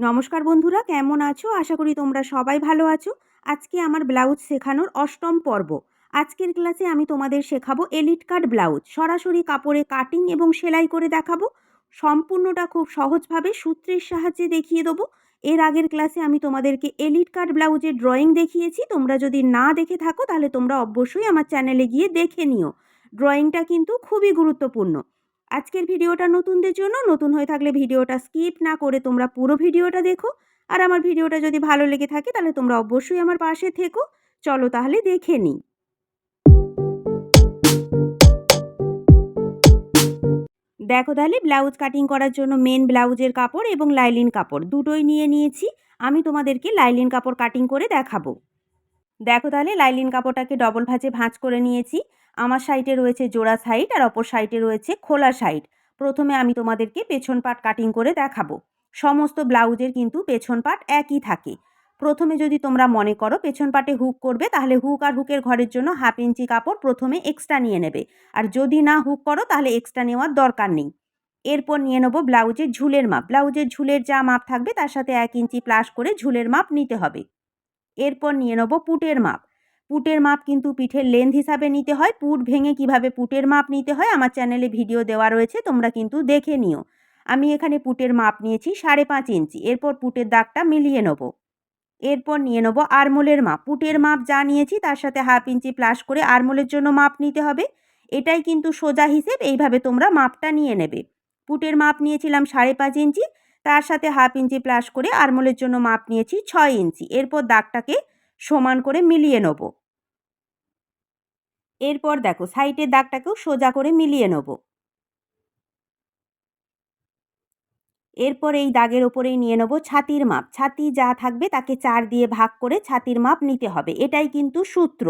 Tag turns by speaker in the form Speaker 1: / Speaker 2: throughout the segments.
Speaker 1: নমস্কার বন্ধুরা, কেমন আছো? আশা করি তোমরা সবাই ভালো আছো। আজকে আমার ব্লাউজ শেখানোর অষ্টম পর্ব। আজকের ক্লাসে আমি তোমাদের শেখাবো এলিট কাট ব্লাউজ। সরাসরি কাপড়ে কাটিং এবং সেলাই করে দেখাবো। সম্পূর্ণটা খুব সহজভাবে সূত্রের সাহায্যে দেখিয়ে দেবো। এর আগের ক্লাসে আমি তোমাদেরকে এলিট কাট ব্লাউজের ড্রয়িং দেখিয়েছি। তোমরা যদি না দেখে থাকো, তাহলে তোমরা অবশ্যই আমার চ্যানেলে গিয়ে দেখে নিও। ড্রয়িংটা কিন্তু খুবই গুরুত্বপূর্ণ। আজকের ভিডিওটা নতুনদের জন্য। নতুন হয়ে থাকলে ভিডিওটা স্কিপ না করে তোমরা পুরো ভিডিওটা দেখো। আর আমার ভিডিওটা যদি ভালো লেগে থাকে, তাহলে তোমরা অবশ্যই আমার পাশে থেকো। চলো তাহলে দেখে নিই। দেখো তাহলে, ব্লাউজ কাটিং করার জন্য মেন ব্লাউজের কাপড় এবং লাইলিন কাপড় দুটোই নিয়ে নিয়েছি। আমি তোমাদেরকে লাইলিন কাপড় কাটিং করে দেখাবো। দেখো তাহলে, লাইলিন কাপড়টাকে ডবল ভাঁজে ভাঁজ করে নিয়েছি। আমার সাইডে রয়েছে জোড়া সাইড আর অপর সাইডে রয়েছে খোলা সাইড। প্রথমে আমি তোমাদেরকে পেছন পাট কাটিং করে দেখাবো। সমস্ত ব্লাউজের কিন্তু পেছন পাট একই থাকে। প্রথমে যদি তোমরা মনে করো পেছন পাটে হুক করবে, তাহলে হুক আর হুকের ঘরের জন্য হাফ ইঞ্চি কাপড় প্রথমে এক্সট্রা নিয়ে নেবে। আর যদি না হুক করো, তাহলে এক্সট্রা নেওয়ার দরকার নেই। এরপর নিয়ে নেব ব্লাউজের ঝুলের মাপ। ব্লাউজের ঝুলের যা মাপ থাকবে, তার সাথে এক ইঞ্চি প্লাস করে ঝুলের মাপ নিতে হবে। এরপর নিয়ে নেব পুটের মাপ। পুটের মাপ কিন্তু পিঠের লেন্থ হিসাবে নিতে হয়। পুট ভেঙে কীভাবে পুটের মাপ নিতে হয় আমার চ্যানেলে ভিডিও দেওয়া রয়েছে, তোমরা কিন্তু দেখে নিও। আমি এখানে পুটের মাপ নিয়েছি সাড়ে পাঁচ ইঞ্চি। এরপর পুটের দাগটা মিলিয়ে নেব। এরপর নিয়ে নেব আরমোলের মাপ। পুটের মাপ যা নিয়েছি তার সাথে হাফ ইঞ্চি প্লাস করে আরমোলের জন্য মাপ নিতে হবে। এটাই কিন্তু সোজা হিসেব, এইভাবে তোমরা মাপটা নিয়ে নেবে। পুটের মাপ নিয়েছিলাম সাড়ে পাঁচ ইঞ্চি, তার সাথে হাফ ইঞ্চি প্লাস করে আরমোলের জন্য মাপ নিয়েছি ছয় ইঞ্চি। এরপর দাগটাকে সমান করে মিলিয়ে নেব। এরপর দেখো সাইডের দাগটাকেও সোজা করে মিলিয়ে নেব। এরপর এই দাগের ওপরেই নিয়ে নেব ছাতির মাপ। ছাতি যা থাকবে তাকে চার দিয়ে ভাগ করে ছাতির মাপ নিতে হবে। এটাই কিন্তু সূত্র।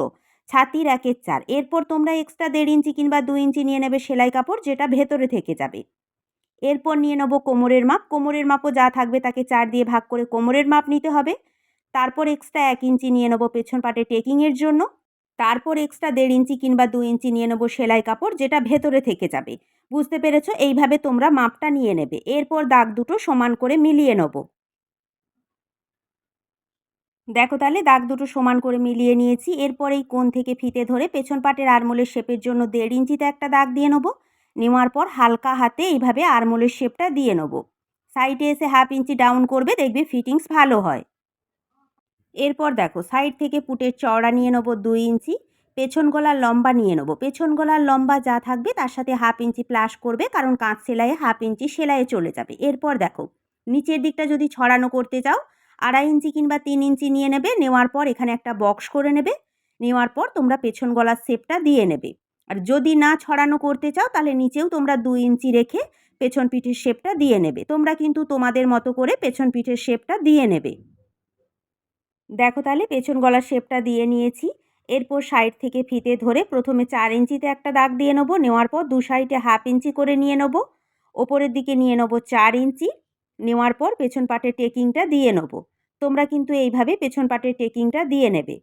Speaker 1: ছাতির একের চার। এরপর তোমরা এক্সট্রা দেড় ইঞ্চি কিংবা দু ইঞ্চি নিয়ে নেবে সেলাই কাপড় যেটা ভেতরে থেকে যাবে। এরপর নিয়ে নেব কোমরের মাপ। কোমরের মাপও যা থাকবে তাকে চার দিয়ে ভাগ করে কোমরের মাপ নিতে হবে। তারপর এক্সট্রা এক ইঞ্চি নিয়ে নেব পেছন পাটে টেকিংয়ের জন্য। তারপর এক্সট্রা দেড় ইঞ্চি কিংবা দু ইঞ্চি নিয়ে নেব সেলাই কাপড়, যেটা ভেতরে থেকে যাবে। বুঝতে পেরেছ? এইভাবে তোমরা মাপটা নিয়ে নেবে। এরপর দাগ দুটো সমান করে মিলিয়ে নেব। দেখো তাহলে, দাগ দুটো সমান করে মিলিয়ে নিয়েছি। এরপর এই কোণ থেকে ফিতে ধরে পেছন পাটের আরমোলের শেপের জন্য দেড় ইঞ্চিতে একটা দাগ দিয়ে নেব। নেওয়ার পর হালকা হাতে এইভাবে আরমোলের শেপটা দিয়ে নেব। সাইডে এসে হাফ ইঞ্চি ডাউন করবে, দেখবে ফিটিংস ভালো হয়। এরপর দেখো সাইড থেকে পুটের চওড়া নিয়ে নেব দুই ইঞ্চি, পেছন গলার লম্বা নিয়ে নেব। পেছন গলার লম্বা যা থাকবে তার সাথে হাফ ইঞ্চি প্লাস করবে কারণ কাঁচ সেলাইয়ে হাফ ইঞ্চি সেলাইয়ে চলে যাবে। এরপর দেখো নিচের দিকটা যদি ছড়ানো করতে চাও, আড়াই ইঞ্চি কিংবা তিন ইঞ্চি নিয়ে নেবে, নেওয়ার পর এখানে একটা বক্স করে নেবে, নেওয়ার পর তোমরা পেছন গলার শেপটা দিয়ে নেবে। আর যদি না ছড়ানো করতে চাও তাহলে নিচেও তোমরা দুই ইঞ্চি রেখে পেছন পিঠের শেপটা দিয়ে নেবে। তোমরা কিন্তু তোমাদের মতো করে পেছন পিঠের শেপটা দিয়ে নেবে। দেখো তাহলে পেছন গলার শেপটা দিয়ে নিয়েছি। এরপর সাইড থেকে ফিতে ধরে প্রথমে চার ইঞ্চিতে একটা দাগ দিয়ে নেব। নেওয়ার পর দু সাইডে হাফ ইঞ্চি করে নিয়ে নেব। ওপরের দিকে নিয়ে নেব চার ইঞ্চি। নেওয়ার পর পেছন পাটের টেকিংটা দিয়ে নেব। তোমরা কিন্তু এইভাবে পেছন পাটের টেকিংটা দিয়ে নেবে।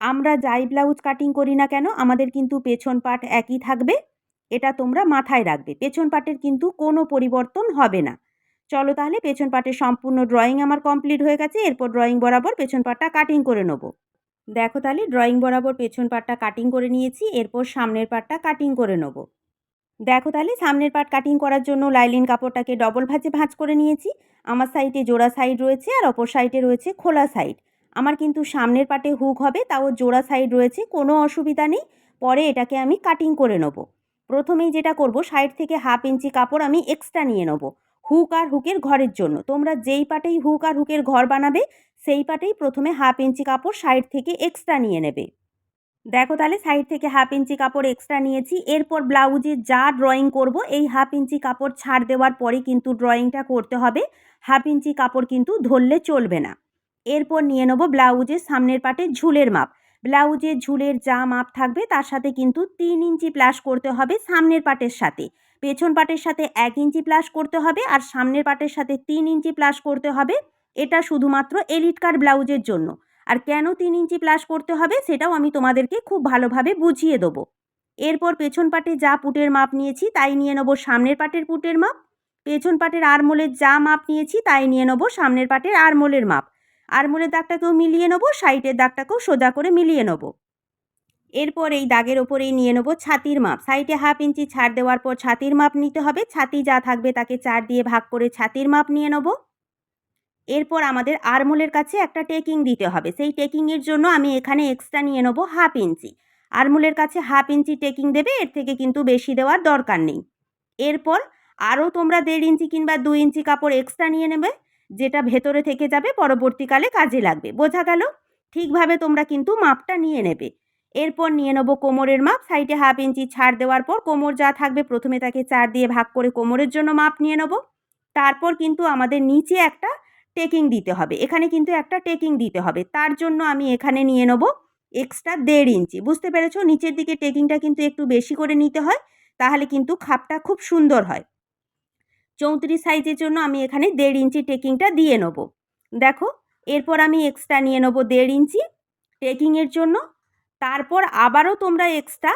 Speaker 1: আমরা যাই ব্লাউজ কাটিং করি না কেন, আমাদের কিন্তু পেছন পাট একই থাকবে। এটা তোমরা মাথায় রাখবে। পেছন পাটের কিন্তু কোনো পরিবর্তন হবে না। চলো তাহলে পেছন পাটের সম্পূর্ণ ড্রয়িং আমার কমপ্লিট হয়ে গেছে, এরপর ড্রয়িং বরাবর পেছন পাটটা কাটিং করে নেব। দেখো তাহলে ড্রয়িং বরাবর পেছন পাটটা কাটিং করে নিয়েছি, এরপর সামনের পাটটা কাটিং করে নেব। দেখো তাহলে সামনের পাট কাটিং করার জন্য লাইলিন কাপড়টাকে ডবল ভাঁজে ভাঁজ করে নিয়েছি, আমার সাইডে জোড়া সাইড রয়েছে আর অপর সাইডে রয়েছে খোলা সাইড আমার কিন্তু সামনের পাটে হুক হবে, তাও জোড়া সাইড রয়েছে, কোনো অসুবিধা নেই, পরে এটাকে আমি কাটিং করে নেব। প্রথমেই যেটা করব সাইড থেকে হাফ ইঞ্চি কাপড় আমি এক্সট্রা নিয়ে নেব। হুক আর হুকের ঘরের জন্য। তোমরা যেই পাটেই হুক আর হুকের ঘর বানাবে, সেই পাটেই প্রথমে হাফ ইঞ্চি কাপড় সাইড থেকে এক্সট্রা নিয়ে নেবে। দেখো তাহলে সাইড থেকে হাফ ইঞ্চি কাপড় এক্সট্রা নিয়েছি। এরপর ব্লাউজে যা ড্রয়িং করব, এই হাফ ইঞ্চি কাপড় ছাড় দেওয়ার পরে কিন্তু ড্রয়িংটা করতে হবে। হাফ ইঞ্চি কাপড় কিন্তু ধরলে চলবে না। এরপর নিয়ে নেব ব্লাউজের সামনের পাটে ঝুলের মাপ। ব্লাউজের ঝুলের যা মাপ থাকবে, তার সাথে কিন্তু তিন ইঞ্চি প্লাস করতে হবে সামনের পাটের সাথে। পেছন পাটের সাথে এক ইঞ্চি প্লাস করতে হবে আর সামনের পাটের সাথে তিন ইঞ্চি প্লাস করতে হবে। এটা শুধুমাত্র এলিট কার ব্লাউজের জন্য। আর কেন তিন ইঞ্চি প্লাস করতে হবে সেটাও আমি তোমাদেরকে খুব ভালোভাবে বুঝিয়ে দেবো। এরপর পেছন পাটে যা পুটের মাপ নিয়েছি তাই নিয়ে নেব সামনের পাটের পুটের মাপ। পেছন পাটের আরমোলের যা মাপ নিয়েছি তাই নিয়ে নেব সামনের পাটের আরমোলের মাপ। আরমোলের দাগটাকেও মিলিয়ে নেব সাইটের দাগটাকেও সোজা করে মিলিয়ে নেব। এরপর এই দাগের ওপরেই নিয়ে নেব ছাতির মাপ। সাইডে হাফ ইঞ্চি ছাড় দেওয়ার পর ছাতির মাপ নিতে হবে। ছাতি যা থাকবে তাকে চার দিয়ে ভাগ করে ছাতির মাপ নিয়ে নেব। এরপর আমাদের আরমোলের কাছে একটা টেকিং দিতে হবে। সেই টেকিংয়ের জন্য আমি এখানে এক্সট্রা নিয়ে নেব হাফ ইঞ্চি আরমোলের কাছে হাফ ইঞ্চি টেকিং দেবে, এর থেকে কিন্তু বেশি দেওয়ার দরকার নেই। এরপর আরও তোমরা দেড় ইঞ্চি কিংবা দু ইঞ্চি কাপড় এক্সট্রা নিয়ে নেবে, যেটা ভেতরে থেকে যাবে, পরবর্তীকালে কাজে লাগবে। বোঝা গেল? ঠিকভাবে তোমরা কিন্তু মাপটা নিয়ে নেবে। এরপর নিয়ে নেব কোমরের মাপ। সাইডে হাফ ইঞ্চি ছাড় দেওয়ার পর কোমর যা থাকবে প্রথমে তাকে চার দিয়ে ভাগ করে কোমরের জন্য মাপ নিয়ে নেব। তারপর কিন্তু আমাদের নিচে একটা টেকিং দিতে হবে। এখানে কিন্তু একটা টেকিং দিতে হবে। তার জন্য আমি এখানে নিয়ে নেব এক্সট্রা দেড় ইঞ্চি বুঝতে পেরেছ? নিচের দিকে টেকিংটা কিন্তু একটু বেশি করে নিতে হয়, তাহলে কিন্তু খাপটা খুব সুন্দর হয়। চৌত্রিশ সাইজের জন্য আমি এখানে দেড় ইঞ্চি টেকিংটা দিয়ে নেব। দেখো, এরপর আমি এক্সট্রা নিয়ে নেব দেড় ইঞ্চি টেকিংয়ের জন্য তারপর আবারও তোমরা এক্সট্রা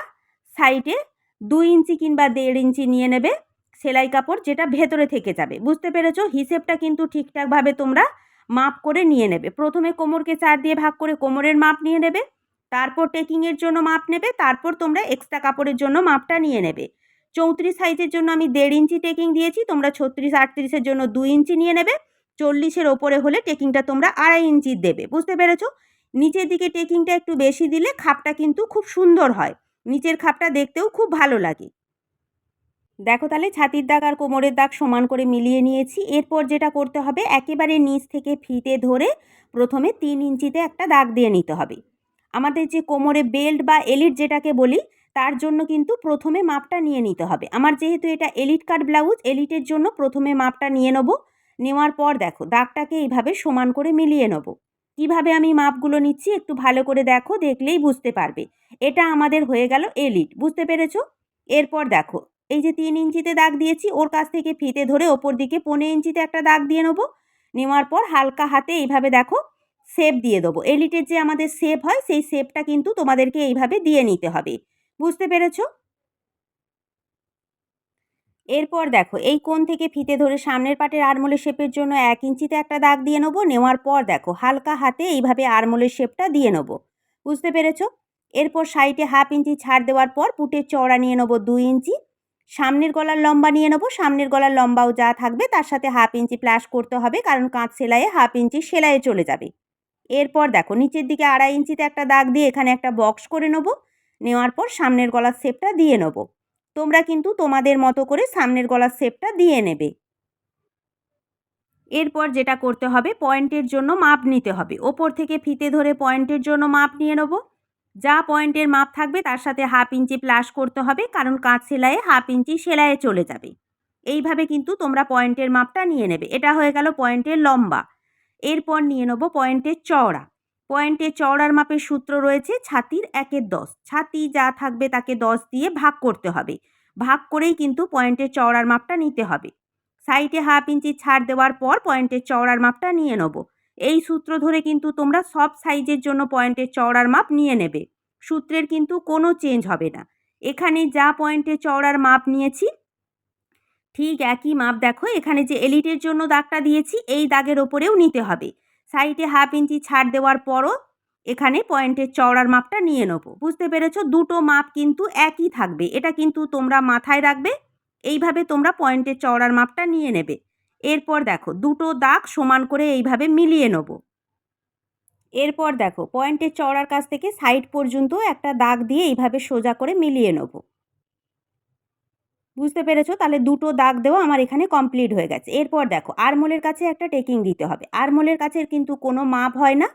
Speaker 1: সাইডে দু ইঞ্চি কিংবা দেড় ইঞ্চি নিয়ে নেবে সেলাই কাপড় যেটা ভেতরে থেকে যাবে। বুঝতে পেরেছ? হিসেবটা কিন্তু ঠিকঠাকভাবে তোমরা মাপ করে নিয়ে নেবে। প্রথমে কোমরকে চার দিয়ে ভাগ করে কোমরের মাপ নিয়ে নেবে, তারপর টেকিংয়ের জন্য মাপ নেবে, তারপর তোমরা এক্সট্রা কাপড়ের জন্য মাপটা নিয়ে নেবে। চৌত্রিশ সাইজের জন্য আমি দেড় ইঞ্চি টেকিং দিয়েছি, তোমরা ছত্রিশ আটত্রিশের জন্য দু ইঞ্চি নিয়ে নেবে, চল্লিশের ওপরে হলে টেকিংটা তোমরা আড়াই ইঞ্চির দেবে। বুঝতে পেরেছ? নিচের দিকে টেকিংটা একটু বেশি দিলে খাপটা কিন্তু খুব সুন্দর হয়। নিচের খাপটা দেখতেও খুব ভালো লাগে। দেখো তাহলে ছাতির দাগ আর কোমরের দাগ সমান করে মিলিয়ে নিয়েছি। এরপর যেটা করতে হবে, একেবারে নিচ থেকে ফিতে ধরে প্রথমে তিন ইঞ্চিতে একটা দাগ দিয়ে নিতে হবে। আমাদের যে কোমরে বেল্ট বা এলিট যেটাকে বলি, তার জন্য কিন্তু প্রথমে মাপটা নিয়ে নিতে হবে। আমার যেহেতু এটা এলিট কাট ব্লাউজ এলিটের জন্য প্রথমে মাপটা নিয়ে নেব। নেওয়ার পর দেখো, দাগটাকে এইভাবে সমান করে মিলিয়ে নেব। কীভাবে আমি মাপগুলো নিচ্ছি একটু ভালো করে দেখো, দেখলেই বুঝতে পারবে। এটা আমাদের হয়ে গেল এলিট, বুঝতে পেরেছ? এরপর দেখো, এই যে তিন ইঞ্চিতে দাগ দিয়েছি, ওর কাছ থেকে ফিতে ধরে ওপর দিকে পনেরো ইঞ্চিতে একটা দাগ দিয়ে নেব। নেওয়ার পর হালকা হাতে এইভাবে দেখো, শেপ দিয়ে দেবো। এলিটের যে আমাদের শেপ হয়, সেই শেপটা কিন্তু তোমাদেরকে এইভাবে দিয়ে নিতে হবে। বুঝতে পেরেছ? এরপর দেখো, এই কোণ থেকে ফিতে ধরে সামনের পাটের আরমোলের শেপের জন্য এক ইঞ্চিতে একটা দাগ দিয়ে নেব, নেওয়ার পর দেখো, হালকা হাতে এইভাবে আরমোলের শেপটা দিয়ে নেব। বুঝতে পেরেছ? এরপর সাইডে হাফ ইঞ্চি ছাড় দেওয়ার পর পুটের চওড়া নিয়ে নেব দুই ইঞ্চি, সামনের গলার লম্বা নিয়ে নেব, সামনের গলার লম্বাও যা থাকবে তার সাথে হাফ ইঞ্চি প্লাস করতে হবে কারণ কাঁচ সেলাইয়ে হাফ ইঞ্চি সেলাইয়ে চলে যাবে। এরপর দেখো, নিচের দিকে আড়াই ইঞ্চিতে একটা দাগ দিয়ে এখানে একটা বক্স করে নেব, নেওয়ার পর সামনের গলার শেপটা দিয়ে নেব। তোমরা কিন্তু তোমাদের মতো করে সামনের গলার শেপটা দিয়ে নেবে। এরপর যেটা করতে হবে, পয়েন্টের জন্য মাপ নিতে হবে। ওপর থেকে ফিতে ধরে পয়েন্টের জন্য মাপ নিয়ে নেব। যা পয়েন্টের মাপ থাকবে তার সাথে হাফ ইঞ্চি প্লাস করতে হবে, কারণ কাঁচ সেলাইয়ে হাফ ইঞ্চি সেলাইয়ে চলে যাবে। এইভাবে কিন্তু তোমরা পয়েন্টের মাপটা নিয়ে নেবে। এটা হয়ে গেল পয়েন্টের লম্বা। এরপর নিয়ে নেব পয়েন্টের চওড়া। পয়েন্টের চওড়ার মাপের সূত্র রয়েছে ছাতির একের দশ। ছাতি যা থাকবে তাকে দশ দিয়ে ভাগ করতে হবে। ভাগ করেই কিন্তু পয়েন্টের চওড়ার মাপটা নিতে হবে। সাইডে হাফ ইঞ্চি ছাড় দেওয়ার পর পয়েন্টের চওড়ার মাপটা নিয়ে নেব। এই সূত্র ধরে কিন্তু তোমরা সব সাইজের জন্য পয়েন্টের চওড়ার মাপ নিয়ে নেবে। সূত্রের কিন্তু কোনো চেঞ্জ হবে না। এখানে যা পয়েন্টের চওড়ার মাপ নিয়েছি, ঠিক একই মাপ দেখো। এখানে যে এলিটের জন্য দাগটা দিয়েছি, এই দাগের ওপরেও নিতে হবে। সাইডে হাফ ইঞ্চি ছাড় দেওয়ার পরও এখানে পয়েন্টের চওড়ার মাপটা নিয়ে নেব। বুঝতে পেরেছ? দুটো মাপ কিন্তু একই থাকবে। এটা কিন্তু তোমরা মাথায় রাখবে। এইভাবে তোমরা পয়েন্টের চওড়ার মাপটা নিয়ে নেবে। এরপর দেখো, দুটো দাগ সমান করে এইভাবে মিলিয়ে নেব। এরপর দেখো, পয়েন্টের চওড়ার কাছ থেকে সাইড পর্যন্ত একটা দাগ দিয়ে এইভাবে সোজা করে মিলিয়ে নেব। বুঝতে পেরেছ? তাহলে দুটো দাগ দেওয়া আমার এখানে কমপ্লিট হয়ে গেছে। এরপর দেখো, আরমোলের কাছে একটা টেকিং দিতে হবে। আরমোলের কাছে কিন্তু কোনো মাপ হয় না।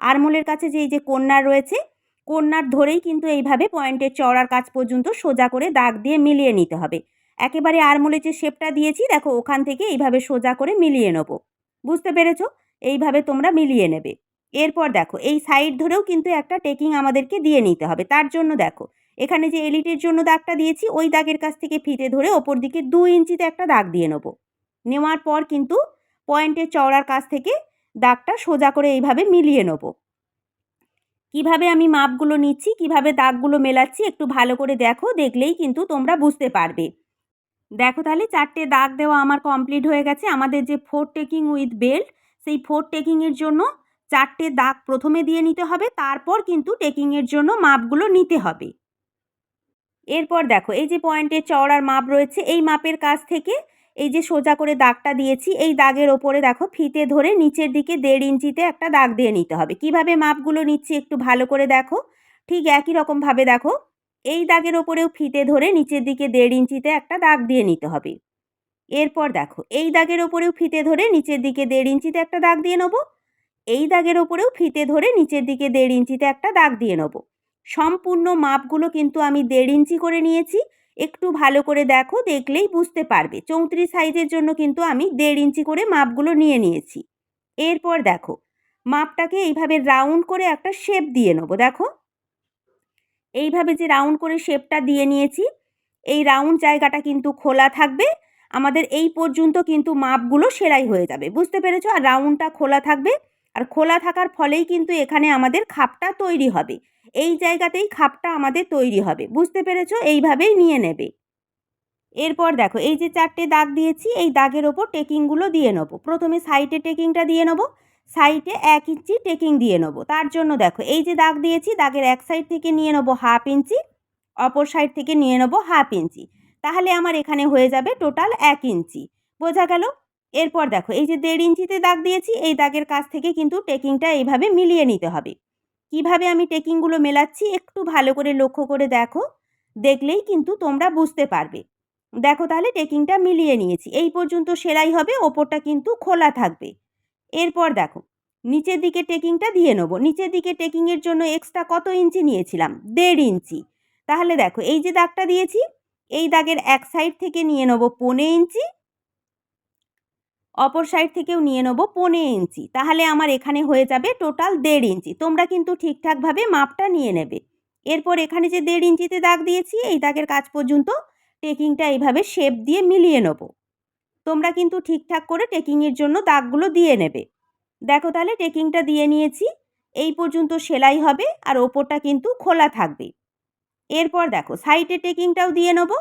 Speaker 1: আরমোলের কাছে যে এই যে কন্যার রয়েছে, কন্যার ধরেই কিন্তু এইভাবে পয়েন্টের চওড়ার কাজ পর্যন্ত সোজা করে দাগ দিয়ে মিলিয়ে নিতে হবে। একেবারে আরমোলে যে শেপটা দিয়েছি, দেখো, ওখান থেকে এইভাবে সোজা করে মিলিয়ে নেব। বুঝতে পেরেছ? এইভাবে তোমরা মিলিয়ে নেবে। এরপর দেখো, এই সাইড ধরেও কিন্তু একটা টেকিং আমাদেরকে দিয়ে নিতে হবে। তার জন্য দেখো, এখানে যে এলিটের জন্য দাগটা দিয়েছি, ওই দাগের কাছ থেকে ফিতে ধরে ওপর দিকে দু ইঞ্চিতে একটা দাগ দিয়ে নেব। নেওয়ার পর কিন্তু পয়েন্টের চওড়ার কাছ থেকে দাগটা সোজা করে এইভাবে মিলিয়ে নেব। কীভাবে আমি মাপগুলো নিচ্ছি, কীভাবে দাগগুলো মেলাচ্ছি, একটু ভালো করে দেখো, দেখলেই কিন্তু তোমরা বুঝতে পারবে। দেখো তাহলে, চারটে দাগ দেওয়া আমার কমপ্লিট হয়ে গেছে। আমাদের যে ফোর টেকিং উইথ বেল্ট সেই ফোর টেকিংয়ের জন্য চারটে দাগ প্রথমে দিয়ে নিতে হবে, তারপর কিন্তু টেকিংয়ের জন্য মাপগুলো নিতে হবে। এরপর দেখো, এই যে পয়েন্টের চওড়ার মাপ রয়েছে, এই মাপের কাছ থেকে এই যে সোজা করে দাগটা দিয়েছি, এই দাগের ওপরে দেখো, ফিতে ধরে নিচের দিকে দেড় ইঞ্চিতে একটা দাগ দিয়ে নিতে হবে। কীভাবে মাপগুলো নিচ্ছি একটু ভালো করে দেখো। ঠিক একই রকমভাবে দেখো, এই দাগের ওপরেও ফিতে ধরে নিচের দিকে দেড় ইঞ্চিতে একটা দাগ দিয়ে নিতে হবে। এরপর দেখো, এই দাগের ওপরেও ফিতে ধরে নিচের দিকে দেড় ইঞ্চিতে একটা দাগ দিয়ে নেব এই দাগের ওপরেও ফিতে ধরে নিচের দিকে দেড় ইঞ্চিতে একটা দাগ দিয়ে নেব। সম্পূর্ণ মাপগুলো কিন্তু আমি দেড় ইঞ্চি করে নিয়েছি। একটু ভালো করে দেখো, দেখলেই বুঝতে পারবে। চৌত্রিশ সাইজের জন্য কিন্তু আমি দেড় ইঞ্চি করে মাপগুলো নিয়ে নিয়েছি। এরপর দেখো, মাপটাকে এইভাবে রাউন্ড করে একটা শেপ দিয়ে নেব, দেখো। এইভাবে যে রাউন্ড করে শেপটা দিয়ে নিয়েছি, এই রাউন্ড জায়গাটা কিন্তু খোলা থাকবে। আমাদের এই পর্যন্ত কিন্তু মাপগুলো সেলাই হয়ে যাবে। বুঝতে পেরেছ? আর রাউন্ডটা খোলা থাকবে। আর খোলা থাকার ফলেই কিন্তু এখানে আমাদের খাপটা তৈরি হবে। এই জায়গাতেই খাপটা আমাদের তৈরি হবে। বুঝতে পেরেছ? এইভাবেই নিয়ে নেবে। এরপর দেখো, এই যে চারটে দাগ দিয়েছি, এই দাগের ওপর টেকিংগুলো দিয়ে নেব। প্রথমে সাইডে টেকিংটা দিয়ে নেব, সাইডে এক ইঞ্চি টেকিং দিয়ে নেব। তার জন্য দেখো, এই যে দাগ দিয়েছি, দাগের এক সাইড থেকে নিয়ে নেব হাফ ইঞ্চি, অপর সাইড থেকে নিয়ে নেব হাফ ইঞ্চি। তাহলে আমার এখানে হয়ে যাবে টোটাল এক ইঞ্চি। বোঝা গেল? এরপর দেখো, এই যে দেড় ইঞ্চিতে দাগ দিয়েছি, এই দাগের কাছ থেকে কিন্তু টেকিংটা এইভাবে মিলিয়ে নিতে হবে। কীভাবে আমি টেকিংগুলো মেলাচ্ছি একটু ভালো করে লক্ষ্য করে দেখো, দেখলেই কিন্তু তোমরা বুঝতে পারবে। দেখো তাহলে টেকিংটা মিলিয়ে নিয়েছি, এই পর্যন্ত সেলাই হবে, ওপরটা কিন্তু খোলা থাকবে। এরপর দেখো, নিচের দিকে টেকিংটা দিয়ে নেব, নিচের দিকে টেকিংয়ের জন্য এক্সট্রা কত ইঞ্চি নিয়েছিলাম? দেড় ইঞ্চি। তাহলে দেখো, এই যে দাগটা দিয়েছি, এই দাগের এক সাইড থেকে নিয়ে নেব পনে ইঞ্চি অপর সাইড থেকেও নিয়ে নেব পনে ইঞ্চি তাহলে আমার এখানে হয়ে যাবে টোটাল দেড় ইঞ্চি তোমরা কিন্তু ঠিকঠাকভাবে মাপটা নিয়ে নেবে। এরপর এখানে যে দেড় ইঞ্চিতে দাগ দিয়েছি, এই দাগের কাজ পর্যন্ত টেকিংটা এইভাবে শেপ দিয়ে মিলিয়ে নেব। তোমরা কিন্তু ঠিকঠাক করে টেকিংয়ের জন্য দাগগুলো দিয়ে নেবে। দেখো তাহলে টেকিংটা দিয়ে নিয়েছি, এই পর্যন্ত সেলাই হবে আর ওপরটা কিন্তু খোলা থাকবে। এরপর দেখো সাইডে টেকিংটাও দিয়ে নেব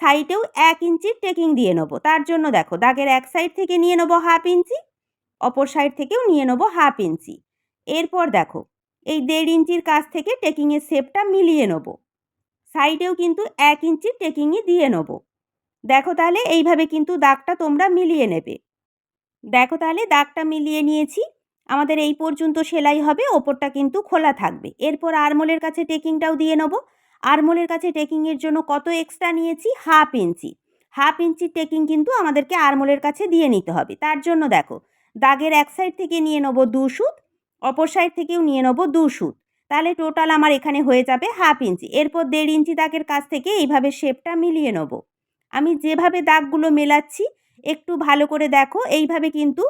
Speaker 1: সাইডেও এক ইঞ্চির টেকিং দিয়ে নেব। তার জন্য দেখো, দাগের এক সাইড থেকে নিয়ে নেব হাফ ইঞ্চি, অপর সাইড থেকেও নিয়ে নেব হাফ ইঞ্চি। এরপর দেখো, এই দেড় ইঞ্চির কাছ থেকে টেকিংয়ের শেপটা মিলিয়ে নেব। সাইডেও কিন্তু এক ইঞ্চির টেকিংই দিয়ে নেব। দেখো তাহলে, এইভাবে কিন্তু দাগটা তোমরা মিলিয়ে নেবে। দেখো তাহলে, দাগটা মিলিয়ে নিয়েছি। আমাদের এই পর্যন্ত সেলাই হবে, ওপরটা কিন্তু খোলা থাকবে। এরপর আরমোলের কাছে টেকিংটাও দিয়ে নেব। আরমোলের কাছে টেকিংয়ের জন্য কত এক্সট্রা নিয়েছি? হাফ ইঞ্চি হাফ ইঞ্চির টেকিং কিন্তু আমাদেরকে আরমোলের কাছে দিয়ে নিতে হবে। তার জন্য দেখো, দাগের এক সাইড থেকে নিয়ে নেব দু সুত, অপর সাইড থেকেও নিয়ে নেব দু সুত। তাহলে টোটাল আমার এখানে হয়ে যাবে হাফ ইঞ্চি এরপর দেড় ইঞ্চি দাগের কাছ থেকে এইভাবে শেপটা মিলিয়ে নেব। আমি যেভাবে দাগগুলো মেলাচ্ছি, একটু ভালো করে দেখো। এইভাবে কিন্তু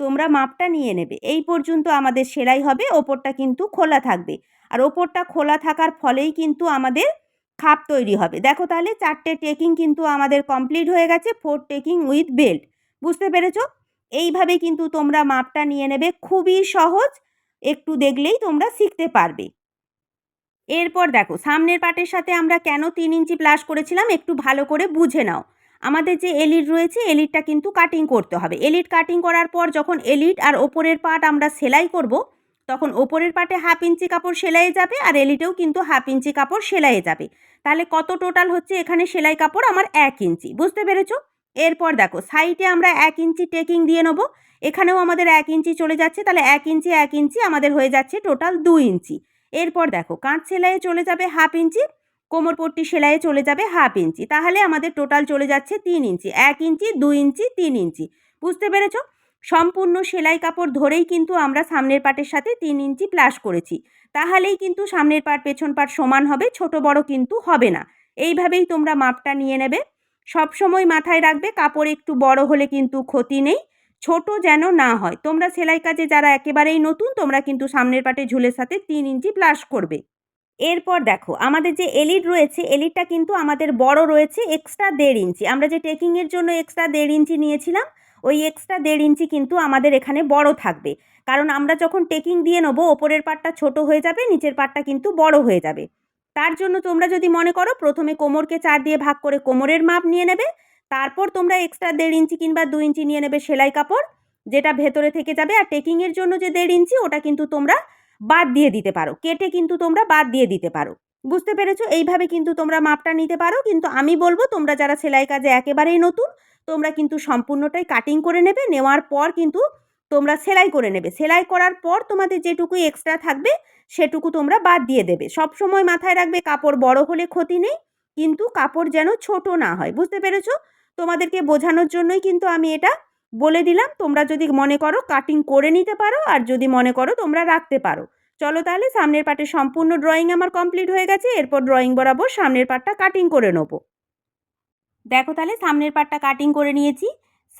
Speaker 1: তোমরা মাপটা নিয়ে নেবে। এই পর্যন্ত আমাদের সেলাই হবে, ওপরটা কিন্তু খোলা থাকবে। আর ওপরটা খোলা থাকার ফলেই কিন্তু আমাদের খাপ তৈরি হবে। দেখো তাহলে চারটে টেকিং কিন্তু আমাদের কমপ্লিট হয়ে গেছে, ফোর টেকিং উইথ বেল্ট। বুঝতে পেরেছ? এইভাবে কিন্তু তোমরা মাপটা নিয়ে নেবে, খুবই সহজ, একটু দেখলেই তোমরা শিখতে পারবে। এরপর দেখো, সামনের পাটের সাথে আমরা কেন তিন ইঞ্চি প্লাস করেছিলাম, একটু ভালো করে বুঝে নাও। আমাদের যে এলিট রয়েছে এলিটটা কিন্তু কাটিং করতে হবে। এলিট কাটিং করার পর যখন এলিট আর ওপরের পাট আমরা সেলাই করব, তখন ওপরের পাটে হাফ ইঞ্চি কাপড় সেলাইয়ে যাবে আর এলিটেও কিন্তু হাফ ইঞ্চি কাপড় সেলাইয়ে যাবে। তাহলে কত টোটাল হচ্ছে এখানে সেলাই কাপড়? আমার এক ইঞ্চি বুঝতে পেরেছ? এরপর দেখো সাইডে আমরা এক ইঞ্চি টেকিং দিয়ে নেব। এখানেও আমাদের এক ইঞ্চি চলে যাচ্ছে, তাহলে এক ইঞ্চি এক ইঞ্চি আমাদের হয়ে যাচ্ছে টোটাল দু ইঞ্চি এরপর দেখো, কাঁচ সেলাইয়ে চলে যাবে হাফ ইঞ্চি কোমরপট্টি সেলাইয়ে চলে যাবে হাফ ইঞ্চি। তাহলে আমাদের টোটাল চলে যাচ্ছে তিন ইঞ্চি। এক ইঞ্চি, দু ইঞ্চি, তিন ইঞ্চি। বুঝতে পেরেছ? সম্পূর্ণ সেলাই কাপড় ধরেই কিন্তু আমরা সামনের পাটের সাথে তিন ইঞ্চি প্লাস করেছি। তাহলেই কিন্তু সামনের পাট, পেছন পাট সমান হবে, ছোট বড় কিন্তু হবে না। এইভাবেই তোমরা মাপটা নিয়ে নেবে। সব সময় মাথায় রাখবে, কাপড় একটু বড় হলে কিন্তু ক্ষতি নেই, ছোট যেন না হয়। তোমরা সেলাই কাজে যারা একেবারেই নতুন, তোমরা কিন্তু সামনের পাটে ঝুলের সাথে তিন ইঞ্চি প্লাস করবে। এরপর দেখো, আমাদের যে এলিড রয়েছে, এলিডটা কিন্তু আমাদের বড় রয়েছে এক্সট্রা দেড় ইঞ্চি। আমরা যে টেকিংয়ের জন্য এক্সট্রা দেড় ইঞ্চি নিয়েছিলাম, ওই এক্সট্রা দেড় ইঞ্চি কিন্তু আমাদের এখানে বড় থাকবে। কারণ আমরা যখন টেকিং দিয়ে নেব, ওপরের পাটটা ছোট হয়ে যাবে, নিচের পাটটা কিন্তু বড় হয়ে যাবে। তার জন্য তোমরা যদি মনে করো, প্রথমে কোমরকে চার দিয়ে ভাগ করে কোমরের মাপ নিয়ে নেবে, তারপর তোমরা এক্সট্রা দেড় ইঞ্চি কিংবা দু ইঞ্চি নিয়ে নেবে সেলাই কাপড়, যেটা ভেতরে থেকে যাবে। আর টেকিংয়ের জন্য যে দেড় ইঞ্চি, ওটা কিন্তু তোমরা বাদ দিয়ে দিতে পারো। কেটে কিন্তু তোমরা বাদ দিয়ে দিতে পারো। বুঝতে পেরেছ? এইভাবে কিন্তু তোমরা মাপটা নিতে পারো। কিন্তু আমি বলব, তোমরা যারা সেলাই কাজে একেবারেই নতুন, তোমরা কিন্তু সম্পূর্ণটাই কাটিং করে নেবে। নেওয়ার পর কিন্তু তোমরা সেলাই করে নেবে। সেলাই করার পর তোমাদের যেটুকু এক্সট্রা থাকবে, সেটুকু তোমরা বাদ দিয়ে দেবে। সব সময় মাথায় রাখবে, কাপড় বড় হলে ক্ষতি নেই, কিন্তু কাপড় যেন ছোট না হয়। বুঝতে পেরেছ? তোমাদেরকে বোঝানোর জন্যই কিন্তু আমি এটা বলে দিলাম, তোমরা যদি মনে করো কাটিং করে নিতে পারো, আর যদি মনে করো তোমরা রাখতে পারো। চলো তাহলে সামনের পার্টের সম্পূর্ণ ড্রয়িং আমার কমপ্লিট হয়ে গেছে, এরপর ড্রয়িং বরাবর সামনের পার্টটা কাটিং করে নেব। দেখো তাহলে সামনের পার্টটা কাটিং করে নিয়েছি।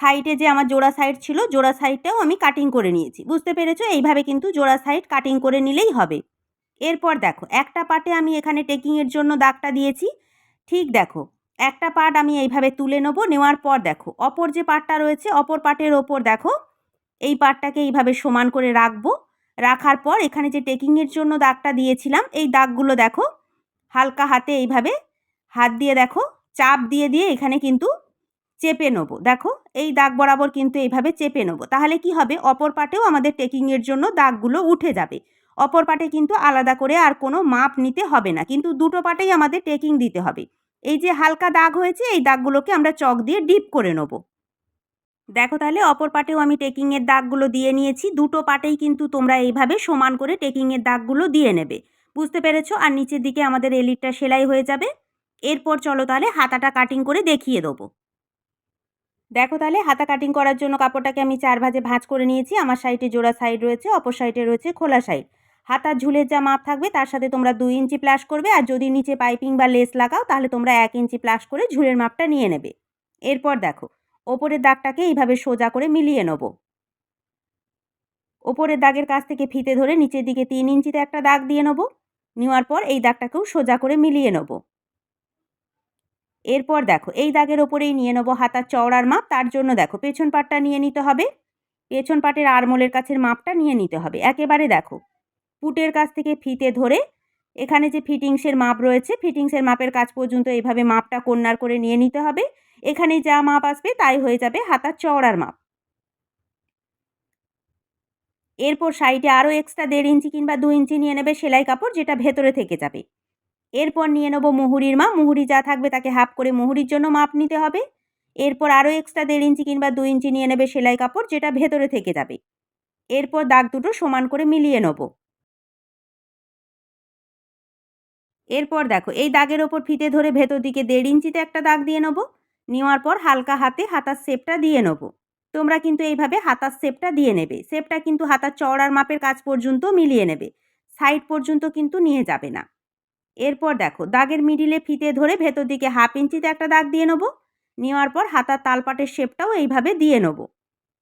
Speaker 1: সাইডে যে আমার জোড়া সাইড ছিল, জোড়া সাইডটাও আমি কাটিং করে নিয়েছি। বুঝতে পেরেছ? এইভাবে কিন্তু জোড়া সাইড কাটিং করে নিলেই হবে। এরপর দেখো, একটা পার্টে আমি এখানে টেকিংয়ের জন্য দাগটা দিয়েছি। ঠিক দেখো একটা পার্ট আমি এইভাবে তুলে নেব, নেওয়ার পর দেখো, অপর যে পার্টটা রয়েছে, অপর পার্টের ওপর দেখো, এই পার্টটাকে এইভাবে সমান করে রাখব, রাখার পর এখানে যে টেকিংয়ের জন্য দাগটা দিয়েছিলাম, এই দাগগুলো দেখো, হালকা হাতে এইভাবে হাত দিয়ে দেখো, চাপ দিয়ে দিয়ে এখানে কিন্তু চেপে নেব, দেখো, এই দাগ বরাবর কিন্তু এইভাবে চেপে নেব, তাহলে কি হবে, অপর পাটেও আমাদের টেকিংয়ের জন্য দাগগুলো উঠে যাবে, অপর পাটে কিন্তু আলাদা করে আর কোনো মাপ নিতে হবে না, কিন্তু দুটো পাটেই আমাদের টেকিং দিতে হবে। এই যে হালকা দাগ হয়েছে, এই দাগগুলোকে আমরা চক দিয়ে ডিপ করে নেব। দেখো তাহলে, অপর পাটেও আমি টেকিংয়ের দাগগুলো দিয়ে নিয়েছি। দুটো পাটেই কিন্তু তোমরা এইভাবে সমান করে টেকিংয়ের দাগগুলো দিয়ে নেবে। বুঝতে পেরেছ? আর নিচের দিকে আমাদের এলিটটা সেলাই হয়ে যাবে। এরপর চলো তাহলে হাতাটা কাটিং করে দেখিয়ে দেবো। দেখো তাহলে, হাতা কাটিং করার জন্য কাপড়টাকে আমি চার ভাজে ভাঁজ করে নিয়েছি। আমার সাইডে জোড়া সাইড রয়েছে, অপর সাইডে রয়েছে খোলা সাইড হাতার ঝুলের যা মাপ থাকবে, তার সাথে তোমরা দুই ইঞ্চি প্লাস করবে আর যদি নিচে পাইপিং বা লেস লাগাও, তাহলে তোমরা এক ইঞ্চি প্লাস করে ঝুলের মাপটা নিয়ে নেবে। এরপর দেখো, ওপরের দাগটাকে এইভাবে সোজা করে মিলিয়ে নেব। ওপরের দাগের কাছ থেকে ফিতে ধরে নিচের দিকে তিন ইঞ্চিতে একটা দাগ দিয়ে নেব। নেওয়ার পর এই দাগটাকেও সোজা করে মিলিয়ে নেব। এরপর দেখো, এই দাগের ওপরেই নিয়ে নেব হাতার চওড়ার মাপ। তার জন্য দেখো, পেছন পাটটা নিয়ে নিতে হবে। পেছন পাটের আরমোলের কাছের মাপটা নিয়ে নিতে হবে। একেবারে দেখো পুটের কাছ থেকে ফিতে ধরে এখানে যে ফিটিংসের মাপ রয়েছে, ফিটিংসের মাপের কাজ পর্যন্ত এইভাবে মাপটা কন্যার করে নিয়ে নিতে হবে। এখানে যা মাপ আসবে তাই হয়ে যাবে হাতার চওড়ার মাপ। এরপর সাইডে আরও এক্সট্রা দেড় ইঞ্চি কিংবা দু ইঞ্চি নিয়ে নেবে সেলাই কাপড় যেটা ভেতরে থেকে যাবে। এরপর নিয়ে নেব মুহুরির মা, মুহুরি যা থাকবে তাকে হাফ করে মুহুরির জন্য মাপ নিতে হবে। এরপর আরও এক্সট্রা দেড় ইঞ্চি কিংবা দু ইঞ্চি নিয়ে নেবে সেলাই কাপড় যেটা ভেতরে থেকে যাবে। এরপর দাগ দুটো সমান করে মিলিয়ে নেব। এরপর দেখো, এই দাগের ওপর ফিতে ধরে ভেতর দিকে দেড় ইঞ্চিতে একটা দাগ দিয়ে নেব। নেওয়ার পর হালকা হাতে হাতার শেপটা দিয়ে নেব। তোমরা কিন্তু এইভাবে হাতার শেপটা দিয়ে নেবে। শেপটা কিন্তু হাতার চওড়ার মাপের কাজ পর্যন্ত মিলিয়ে নেবে। সাইড পর্যন্ত কিন্তু নিয়ে যাবে না। এরপর দেখো, দাগের মিডিলে ফিতে ধরে ভেতর দিকে হাফ ইঞ্চিতে একটা দাগ দিয়ে নেব। নেওয়ার পর হাতার তালপাটের শেপটাও এইভাবে দিয়ে নেব।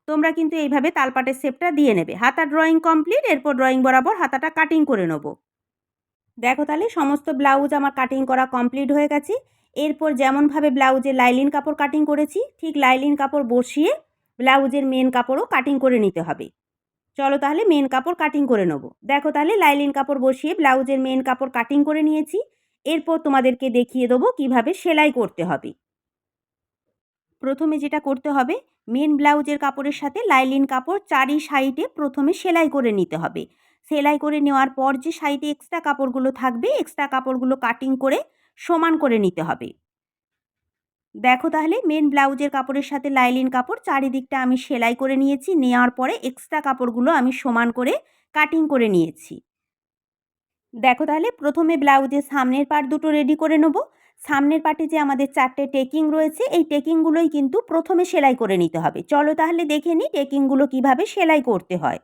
Speaker 1: তোমরা কিন্তু এইভাবে তালপাটের শেপটা দিয়ে নেবে। হাতা ড্রয়িং কমপ্লিট এরপর ড্রয়িং বরাবর হাতাটা কাটিং করে নেব। দেখো তাহলে সমস্ত ব্লাউজ আমার কাটিং করা কমপ্লিট হয়ে গেছে। এরপর যেমনভাবে ব্লাউজের লাইলিন কাপড় কাটিং করেছি, ঠিক লাইলিন কাপড় বসিয়ে ব্লাউজের মেন কাপড়ও কাটিং করে নিতে হবে। চলো তাহলে মেন কাপড় কাটিং করে নেব। দেখো তাহলে লাইলিন কাপড় বসিয়ে ব্লাউজের মেন কাপড় কাটিং করে নিয়েছি। এরপর তোমাদেরকে দেখিয়ে দেবো কীভাবে সেলাই করতে হবে। প্রথমে যেটা করতে হবে মেন ব্লাউজের কাপড়ের সাথে লাইলিন কাপড় চারি সাইডে প্রথমে সেলাই করে নিতে হবে। সেলাই করে নেওয়ার পর যে সাইডে এক্সট্রা কাপড়গুলো থাকবে এক্সট্রা কাপড়গুলো কাটিং করে সমান করে নিতে হবে। দেখো তাহলে মেন ব্লাউজের কাপড়ের সাথে লাইলিন কাপড় চারিদিকটা আমি সেলাই করে নিয়েছি, নেওয়ার পরে এক্সট্রা কাপড়গুলো আমি সমান করে কাটিং করে নিয়েছি। দেখো তাহলে প্রথমে ব্লাউজের সামনের পার্ট দুটো রেডি করে নেব। সামনের পার্টে যে আমাদের চারটে টেকিং রয়েছে, এই টেকিংগুলোই কিন্তু প্রথমে সেলাই করে নিতে হবে। চলো তাহলে দেখে নিই টেকিংগুলো কীভাবে সেলাই করতে হয়।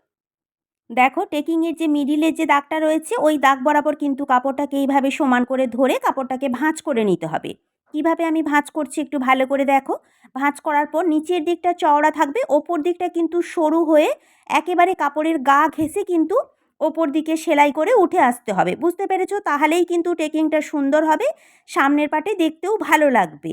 Speaker 1: দেখো টেকিংয়ের যে মিডিলের যে দাগটা রয়েছে, ওই দাগ বরাবর কিন্তু কাপড়টাকে এইভাবে সমান করে ধরে কাপড়টাকে ভাঁজ করে নিতে হবে। কীভাবে আমি ভাঁজ করছি একটু ভালো করে দেখো। ভাঁজ করার পর নিচের দিকটা চওড়া থাকবে, ওপর দিকটা কিন্তু সরু হয়ে একেবারে কাপড়ের গা ঘেসে কিন্তু ওপর দিকে সেলাই করে উঠে আসতে হবে। বুঝতে পেরেছ? তাহলেই কিন্তু টেকিংটা সুন্দর হবে, সামনের পাটে দেখতেও ভালো লাগবে।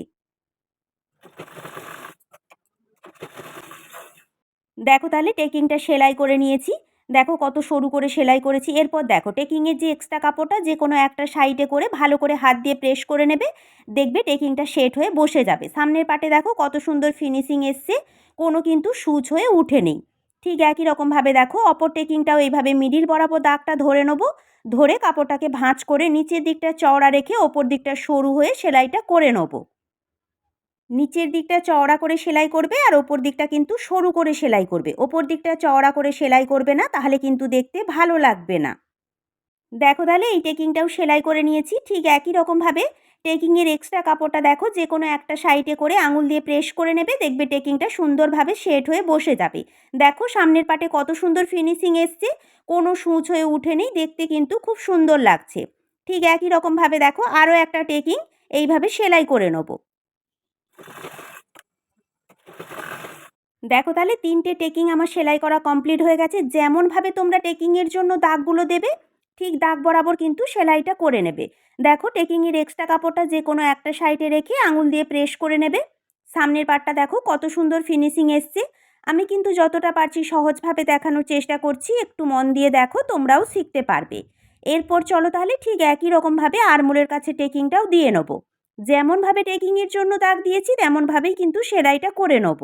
Speaker 1: দেখো তাহলে টেকিংটা সেলাই করে নিয়েছি। দেখো কত সরু করে সেলাই করেছি। এরপর দেখো টেকিংয়ের যে এক্সট্রা কাপড়টা, যে কোনো একটা সাইডে করে ভালো করে হাত দিয়ে প্রেস করে নেবে। দেখবে টেকিংটা সেট হয়ে বসে যাবে। সামনের পাটে দেখো কত সুন্দর ফিনিশিং এসছে। কোনো কিন্তু সুচ হয়ে উঠে নেই। ঠিক একই রকমভাবে দেখো, অপর টেকিংটাও এইভাবে মিডিল বরাবর দাগটা ধরে নেব। ধরে কাপড়টাকে ভাঁজ করে নিচের দিকটা চওড়া রেখে ওপর দিকটা সরু হয়ে সেলাইটা করে নেব। নিচের দিকটা চওড়া করে সেলাই করবে আর ওপর দিকটা কিন্তু সরু করে সেলাই করবে। ওপর দিকটা চওড়া করে সেলাই করবে না, তাহলে কিন্তু দেখতে ভালো লাগবে না। দেখো তাহলে এই টেকিংটাও সেলাই করে নিয়েছি। ঠিক একই রকমভাবে টেকিংয়ের এক্সট্রা কাপড়টা দেখো যে কোনো একটা সাইডে করে আঙুল দিয়ে প্রেস করে নেবে, দেখবে টেকিংটা সুন্দরভাবে সেট হয়ে বসে যাবে। দেখো সামনের পাটে কত সুন্দর ফিনিশিং এসছে, কোনো সূচ হয়ে উঠেনি দেখতে কিন্তু খুব সুন্দর লাগছে। ঠিক একই রকমভাবে দেখো, আরও একটা টেকিং, এইভাবে সেলাই করে নেব। দেখো তাহলে তিনটে টেকিং আমার সেলাই করা কমপ্লিট হয়ে গেছে। যেমনভাবে তোমরা টেকিংয়ের জন্য দাগগুলো দেবে, ঠিক দাগ বরাবর কিন্তু সেলাইটা করে নেবে। দেখো টেকিংয়ের এক্সট্রা কাপড়টা যে কোনো একটা সাইডে রেখে আঙুল দিয়ে প্রেস করে নেবে। সামনের পাটটা দেখো কত সুন্দর ফিনিশিং এসছে। আমি কিন্তু যতটা পারছি সহজভাবে দেখানোর চেষ্টা করছি, একটু মন দিয়ে দেখো তোমরাও শিখতে পারবে। এরপর চলো তাহলে ঠিক একই রকমভাবে আরমোলের কাছে টেকিংটাও দিয়ে নেব। যেমনভাবে টেকিংয়ের জন্য দাগ দিয়েছি, তেমনভাবেই কিন্তু সেলাইটা করে নেব।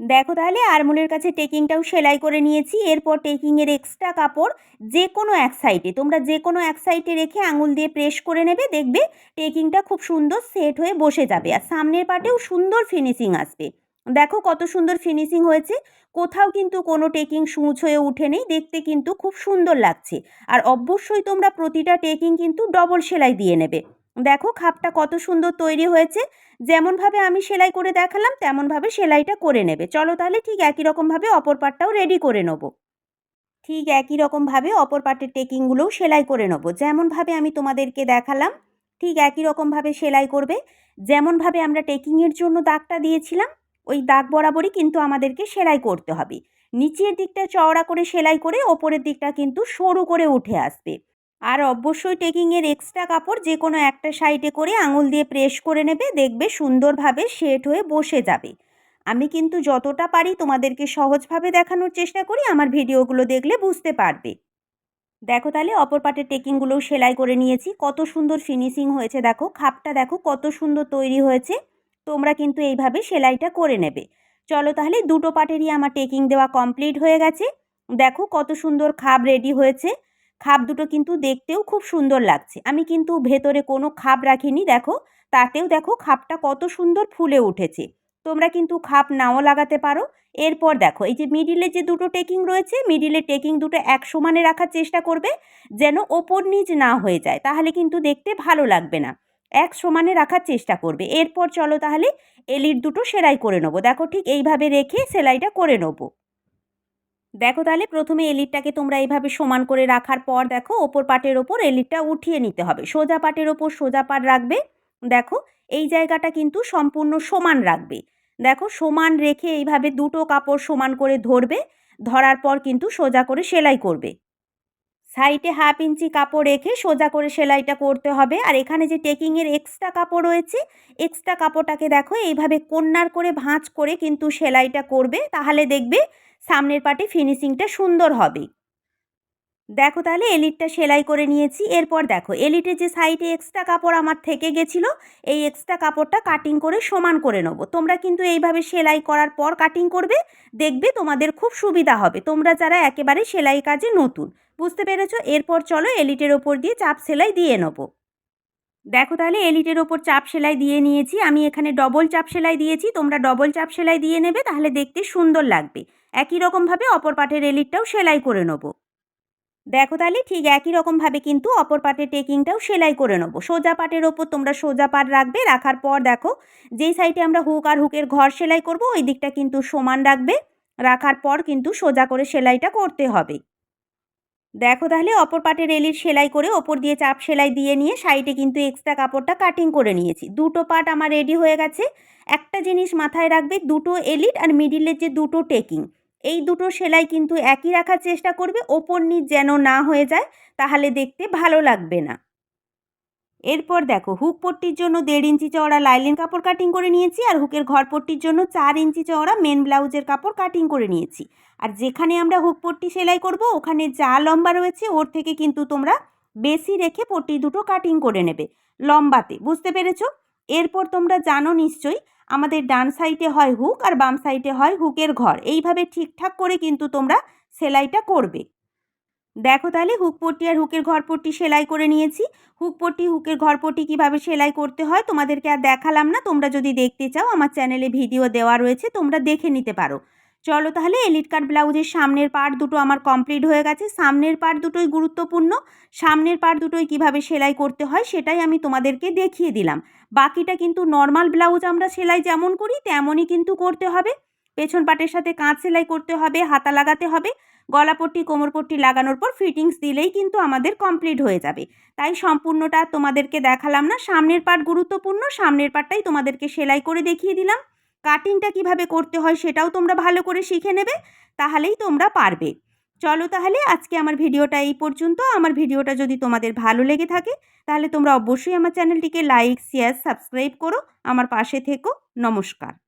Speaker 1: দেখো তাহলে, আরমোলের কাছে টেকিংটাও সেলাই করে নিয়েছি। এরপর টেকিংয়ের এক্সট্রা কাপড় যে কোনো এক সাইডে তোমরা যে কোনো এক সাইডে রেখে আঙুল দিয়ে প্রেস করে নেবে, দেখবে টেকিংটা খুব সুন্দর সেট হয়ে বসে যাবে। আর সামনের পাটেও সুন্দর ফিনিশিং আসবে। দেখো কত সুন্দর ফিনিশিং হয়েছে। কোথাও কিন্তু কোনো টেকিং সূচ হয়ে উঠে নেই। দেখতে কিন্তু খুব সুন্দর লাগছে। আর অবশ্যই তোমরা প্রতিটা টেকিং কিন্তু ডবল সেলাই দিয়ে নেবে। দেখো খাপটা কত সুন্দর তৈরি হয়েছে। যেমনভাবে আমি সেলাই করে দেখালাম, তেমনভাবে সেলাইটা করে নেবে। চলো তাহলে ঠিক একই রকমভাবে অপর পাটটাও রেডি করে নেব। ঠিক একই রকমভাবে অপর পাটের টেকিংগুলোও সেলাই করে নেব। যেমনভাবে আমি তোমাদেরকে দেখালাম, ঠিক একই রকমভাবে সেলাই করবে। যেমনভাবে আমরা টেকিংয়ের জন্য দাগটা দিয়েছিলাম ওই দাগ বরাবরই কিন্তু আমাদেরকে সেলাই করতে হবে। নিচের দিকটা চওড়া করে সেলাই করে ওপরের দিকটা কিন্তু সরু করে উঠে আসবে। আর অবশ্যই টেকিংয়ের এক্সট্রা কাপড় যে কোনো একটা সাইডে করে আঙুল দিয়ে প্রেস করে নেবে, দেখবে সুন্দরভাবে সেট হয়ে বসে যাবে। আমি কিন্তু যতটা পারি তোমাদেরকে সহজভাবে দেখানোর চেষ্টা করি, আমার ভিডিওগুলো দেখলে বুঝতে পারবে। দেখো তাহলে অপর পাটের টেকিংগুলোও সেলাই করে নিয়েছি। কত সুন্দর ফিনিশিং হয়েছে, দেখো, খাপটা দেখো কত সুন্দর তৈরি হয়েছে। তোমরা কিন্তু এইভাবে সেলাইটা করে নেবে। চলো তাহলে দুটো পাটেরই আমার টেকিং দেওয়া কমপ্লিট হয়ে গেছে। দেখো কত সুন্দর খাপ রেডি হয়েছে। খাপ দুটো কিন্তু দেখতেও খুব সুন্দর লাগছে। আমি কিন্তু ভেতরে কোনো খাপ রাখিনি, দেখো। তাতেও দেখো খাপটা কত সুন্দর ফুলে উঠেছে। তোমরা কিন্তু খাপ নাও লাগাতে পারো। এরপর দেখো, এই যে মিডিলে যে দুটো টেকিং রয়েছে মিডিলে টেকিং দুটো এক সমানে রাখার চেষ্টা করবে, যেন ওপর নিচ না হয়ে যায়। তাহলে কিন্তু দেখতে ভালো লাগবে না। এক সমানে রাখার চেষ্টা করবে। এরপর চলো তাহলে এলির দুটো সেলাই করে নেব। দেখো ঠিক এইভাবে রেখে সেলাইটা করে নেব। দেখো তাহলে প্রথমে এলিটটাকে তোমরা এইভাবে সমান করে রাখার পর দেখো ওপর পাটের ওপর এলিটটা উঠিয়ে নিতে হবে। সোজা পাটের ওপর সোজা পাট রাখবে। দেখো এই জায়গাটা কিন্তু সম্পূর্ণ সমান রাখবে। দেখো সমান রেখে এইভাবে দুটো কাপড় সমান করে ধরবে। ধরার পর কিন্তু সোজা করে সেলাই করবে। সাইডে হাফ ইঞ্চি কাপড় রেখে সোজা করে সেলাইটা করতে হবে। আর এখানে যে টেকিংয়ের এক্সট্রা কাপড় রয়েছে, এক্সট্রা কাপড়টাকে দেখো, এইভাবে কন্যার করে ভাঁজ করে কিন্তু সেলাইটা করবে। তাহলে দেখবে সামনের পাটে ফিনিশিংটা সুন্দর হবে। দেখো তাহলে এলিটটা সেলাই করে নিয়েছি। এরপর দেখো এলিটে যে সাইডে এক্সট্রা কাপড় আমার থেকে গেছিল, এই এক্সট্রা কাপড়টা কাটিং করে সমান করে নেব। তোমরা কিন্তু এইভাবে সেলাই করার পর কাটিং করবে, দেখবে তোমাদের খুব সুবিধা হবে। তোমরা যারা একেবারে সেলাই কাজে নতুন বুঝতে পেরেছ? এরপর চলো এলিটের ওপর দিয়ে চাপ সেলাই দিয়ে নেব। দেখো তাহলে এলিটের ওপর চাপ সেলাই দিয়ে নিয়েছি। আমি এখানে ডবল চাপ সেলাই দিয়েছি। তোমরা ডবল চাপ সেলাই দিয়ে নেবে, তাহলে দেখতে সুন্দর লাগবে। একই রকমভাবে অপর পাটের এলিটটাও সেলাই করে নেব। দেখো তাহলে ঠিক একই রকমভাবে কিন্তু অপর পাটের টেকিংটাও সেলাই করে নেব। সোজা পাটের ওপর তোমরা সোজা পাট রাখবে, রাখার পর দেখো যেই সাইডে আমরা হুক আর হুকের ঘর সেলাই করব, ওই দিকটা কিন্তু সমান রাখবে। রাখার পর কিন্তু সোজা করে সেলাইটা করতে হবে। দেখো তাহলে অপর পাটের রেলির সেলাই করে ওপর দিয়ে চাপ সেলাই দিয়ে নিয়ে সাইডে কিন্তু এক্সট্রা কাপড়টা কাটিং করে নিয়েছি। দুটো পাট আমার রেডি হয়ে গেছে। একটা জিনিস মাথায় রাখবে, দুটো এলিট আর মিডিলের যে দুটো টেকিং এই দুটো সেলাই কিন্তু একই রাখার চেষ্টা করবে, ওপর নিচ যেন না হয়ে যায়, তাহলে দেখতে ভালো লাগবে না। এরপর দেখো, হুক পট্টির জন্য দেড় ইঞ্চি চওড়া লাইলিন কাপড় কাটিং করে নিয়েছি আর হুকের ঘর পট্টির জন্য চার ইঞ্চি চওড়া মেন ব্লাউজের কাপড় কাটিং করে নিয়েছি। আর যেখানে আমরা হুক পট্টি সেলাই করব, ওখানে যা লম্বা রয়েছে ওর থেকে কিন্তু তোমরা বেশি রেখে পট্টি দুটো কাটিং করে নেবে, লম্বাতে, বুঝতে পেরেছ? এরপর তোমরা জানো নিশ্চয়ই, আমাদের ডান সাইডে হয় হুক আর বাম সাইডে হয় হুকের ঘর, এইভাবে ঠিকঠাক করে কিন্তু তোমরা সেলাইটা করবে। দেখো তাহলে হুক পট্টি আর হুকের ঘর পট্টি সেলাই করে নিয়েছি। হুক পট্টি, হুকের ঘর পট্টি কীভাবে সেলাই করতে হয় তোমাদেরকে আর দেখালাম না। তোমরা যদি দেখতে চাও, আমার চ্যানেলে ভিডিও দেওয়া রয়েছে, তোমরা দেখে নিতে পারো। চলো তাহলে এলিট কাট ব্লাউজের সামনের পার্ট দুটো আমার কমপ্লিট হয়ে গেছে। সামনের পার্ট দুটোই গুরুত্বপূর্ণ। সামনের পার্ট দুটোই কীভাবে সেলাই করতে হয় সেটাই আমি তোমাদেরকে দেখিয়ে দিলাম। বাকিটা কিন্তু নর্মাল ব্লাউজ আমরা সেলাই যেমন করি, তেমনই কিন্তু করতে হবে। পেছন পাটের সাথে কাঁচ সেলাই করতে হবে, হাতা লাগাতে হবে। গলাপট্টি, কোমরপট্টি লাগানোর পর ফিটিংস দিলেই কিন্তু আমাদের কমপ্লিট হয়ে যাবে। তাই সম্পূর্ণটা তোমাদেরকে দেখালাম না, সামনের পার্ট গুরুত্বপূর্ণ, সামনের পার্টটাই তোমাদেরকে সেলাই করে দেখিয়ে দিলাম। কাটিংটা কীভাবে করতে হয় সেটাও তোমরা ভালো করে শিখে নেবে, তাহলেই তোমরা পারবে। চলো তাহলে আজকে আমার ভিডিওটা এই পর্যন্ত। আমার ভিডিওটা যদি তোমাদের ভালো লেগে থাকে, তাহলে তোমরা অবশ্যই আমার চ্যানেলটিকে লাইক শেয়ার সাবস্ক্রাইব করো। আমার পাশে থেকো। নমস্কার।